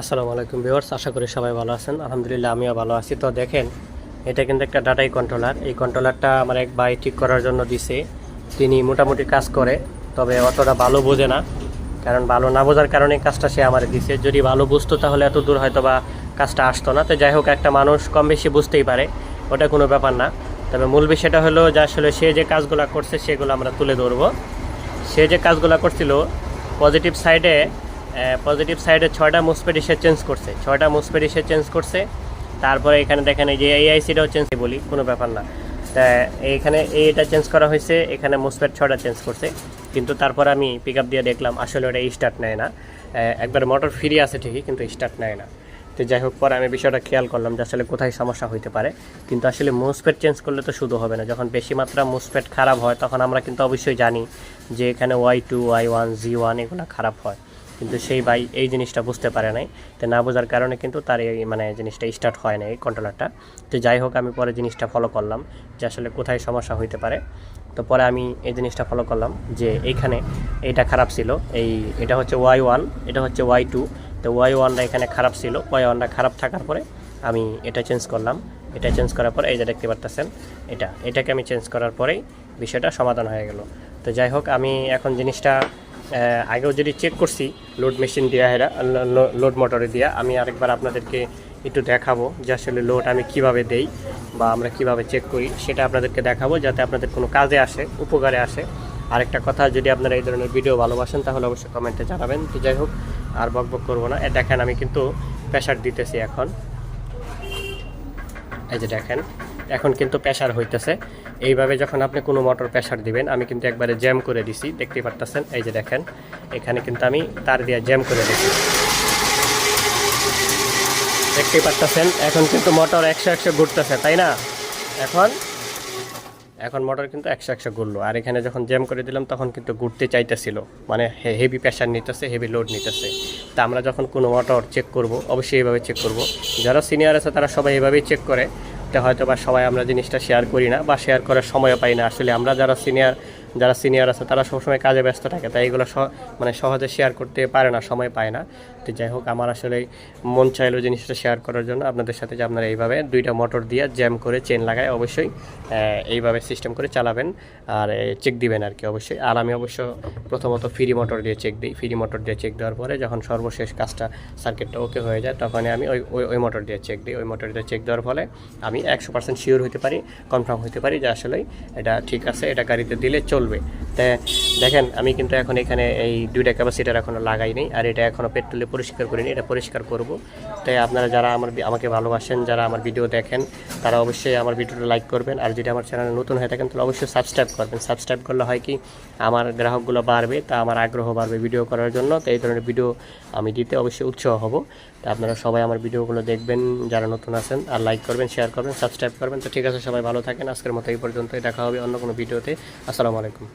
আসসালামু আলাইকুম ভিউয়ার্স, আশা করি সবাই ভালো আছেন। আলহামদুলিল্লাহ, আমিও ভালো আছি। তো দেখেন, এটা কিন্তু একটা ডাটাই কন্ট্রোলার এই কন্ট্রোলারটা আমার এক ভাই ঠিক করার জন্য দিছে। তিনি মোটামুটি কাজ করে, তবে অতটা ভালো বোঝে না। কারণ ভালো না বোঝার কারণে কাজটা সে আমার দিছে। যদি ভালো বুঝতো, তাহলে এত দূর হয়তো বা কাজটা আসতো না। তো যাই হোক, একটা মানুষ কম বেশি বুঝতেই পারে। ওটা কোনো ব্যাপার না। তবে মূল বিষয়টা হলো যে আসলে সে যে কাজগুলো করছে, সেগুলো আমরা তুলে ধরবো। সে যে কাজগুলো করছিল পজিটিভ সাইডে পজিটিভ সাইডে ছয়টা মুসপেট এসে চেঞ্জ করছে। ছয়টা মুসপেট এসে চেঞ্জ করছে। তারপরে এখানে দেখেন এই যে এআইসিটাও চেঞ্জ বলি, কোনো ব্যাপার না। তা এইখানে এটা চেঞ্জ করা হয়েছে, এখানে মুসপেট ছয়টা চেঞ্জ করছে। কিন্তু তারপর আমি পিক দিয়ে দেখলাম, আসলে ওটা স্টার্ট নেয় না। একবার মোটর ফ্রি আছে ঠিকই, কিন্তু স্টার্ট নেয় না। তো যাই হোক, পরে আমি বিষয়টা খেয়াল করলাম যে আসলে কোথায় সমস্যা হইতে পারে। কিন্তু আসলে মুসপেট চেঞ্জ করলে তো শুধু হবে না। যখন বেশি মাত্রা মুসপেট খারাপ হয়, তখন আমরা কিন্তু অবশ্যই জানি যে এখানে Y two Y one G one এগুলো খারাপ হয়। কিন্তু সেই ভাই এই জিনিসটা বুঝতে পারে নাই। তো না বোঝার কারণে কিন্তু তার এই মানে জিনিসটা স্টার্ট হয় না এই কন্ট্রোলারটা তো যাই হোক, আমি পরে জিনিসটা ফলো করলাম যে আসলে কোথায় সমস্যা হইতে পারে। তো পরে আমি এই জিনিসটা ফলো করলাম যে এইখানে এইটা খারাপ ছিল। এই এটা হচ্ছে ওয়াই ওয়ান এটা হচ্ছে ওয়াই টু তো ওয়াই ওয়ানটা এখানে খারাপ ছিল। ওয়াই ওয়ানটা খারাপ থাকার পরে আমি এটা চেঞ্জ করলাম। এটা চেঞ্জ করার পরে এই যে দেখতে পারতেছেন, এটা। এটাকে আমি চেঞ্জ করার পরেই বিষয়টা সমাধান হয়ে গেল। তো যাই হোক, আমি এখন জিনিসটা আগেও যদি চেক করছি লোড মেশিন দিয়া হেরা লোড মোটরে দিয়া, আমি আরেকবার আপনাদেরকে একটু দেখাবো যে আসলে লোড আমি কীভাবে দেই বা আমরা কীভাবে চেক করি। সেটা আপনাদেরকে দেখাবো যাতে আপনাদের কোনো কাজে আসে, উপকারে আসে। আরেকটা কথা, যদি আপনারা এই ধরনের ভিডিও ভালোবাসেন, তাহলে অবশ্যই কমেন্টে জানাবেন। তো যাই হোক, আর বক বক করব না। দেখেন, আমি কিন্তু প্রেশার দিতেছি এখন। এই যে দেখেন এখন কিন্তু প্রেশার হইতেছে। এইভাবে যখন আপনি কোনো মোটর প্রেশার দিবেন, আমি কিন্তু একবারে জ্যাম করে দিছি। দেখতে পারতেছেন? এই যে দেখেন, এখানে কিন্তু আমি তার দিয়ে জ্যাম করে দিছি। দেখতে পারতেছেন? এখন কিন্তু মোটর একশো একশো ঘুরতেছে, তাই না? এখন এখন মোটর কিন্তু একশো একশো ঘুরলো। আর এখানে যখন জ্যাম করে দিলাম, তখন কিন্তু ঘুরতে চাইতেছিল। মানে হেভি প্রেশার নিতেছে হেভি লোড নিতেছে। তা আমরা যখন কোনো মোটর চেক করব, অবশ্যই এইভাবে চেক করব। যারা সিনিয়র আছে, তারা সবাই এভাবেই চেক করে। হয়তো বা সবাই আমরা জিনিসটা শেয়ার করি না বা শেয়ার করার সময় পাই না। আসলে আমরা যারা সিনিয়র যারা সিনিয়র আছে, তারা সবসময় কাজে ব্যস্ত থাকে, তাই এগুলো মানে সহজে শেয়ার করতে পারে না, সময় পায় না। তো যাই হোক, আমার আসলে মন চাইলো জিনিসটা শেয়ার করার জন্য। আপনাদের সাথে যে আপনারা এইভাবে দুইটা মোটর দিয়ে জ্যাম করে চেন লাগায়, অবশ্যই এইভাবে সিস্টেম করে চালাবেন। আর চেক দিবেন আর কি, অবশ্যই। আর আমি অবশ্য প্রথমত ফ্রি মোটর দিয়ে চেক দিই। ফ্রি মোটর দিয়ে চেক দেওয়ার পরে যখন সর্বশেষ কাজটা সার্কিটটা ওকে হয়ে যায় তখন আমি ওই ওই ওই মোটর দিয়ে চেক দিই। ওই মোটর দিয়ে চেক দেওয়ার ফলে আমি একশো পার্সেন্ট শিওর হতে পারি কনফার্ম হতে পারি যে আসলে এটা ঠিক আছে, এটা গাড়িতে দিলে চলবে তা দেখেন, আমি কিন্তু এখন এখানে এই দুইটা ক্যাপাসিটার এখনও লাগাই নেই, আর এটা এখনও পেট্রোলে পরিষ্কার করিনি, এটা পরিষ্কার করব। তাই আপনারা যারা আমার আমাকে ভালোবাসেন, যারা আমার ভিডিও দেখেন, তারা অবশ্যই আমার ভিডিওটা লাইক করবেন, আর যদি আমার চ্যানেলে নতুন হয়ে থাকেন, তাহলে অবশ্যই সাবস্ক্রাইব করবেন। সাবস্ক্রাইব করলে হয় কি, আমার গ্রাহকগুলো বাড়বে, তা আমার আগ্রহ বাড়বে ভিডিও করার জন্য, তো এই ধরনের ভিডিও আমি দিতে অবশ্যই উৎসাহ হব। তা আপনারা সবাই আমার ভিডিওগুলো দেখবেন, যারা নতুন আছেন, আর লাইক করবেন শেয়ার করবেন সাবস্ক্রাইব করবেন। তো ঠিক আছে, সবাই ভালো থাকেন। আজকের মতো এই পর্যন্তই, দেখা হবে অন্য কোনো ভিডিওতে। আসসালামু আলাইকুম।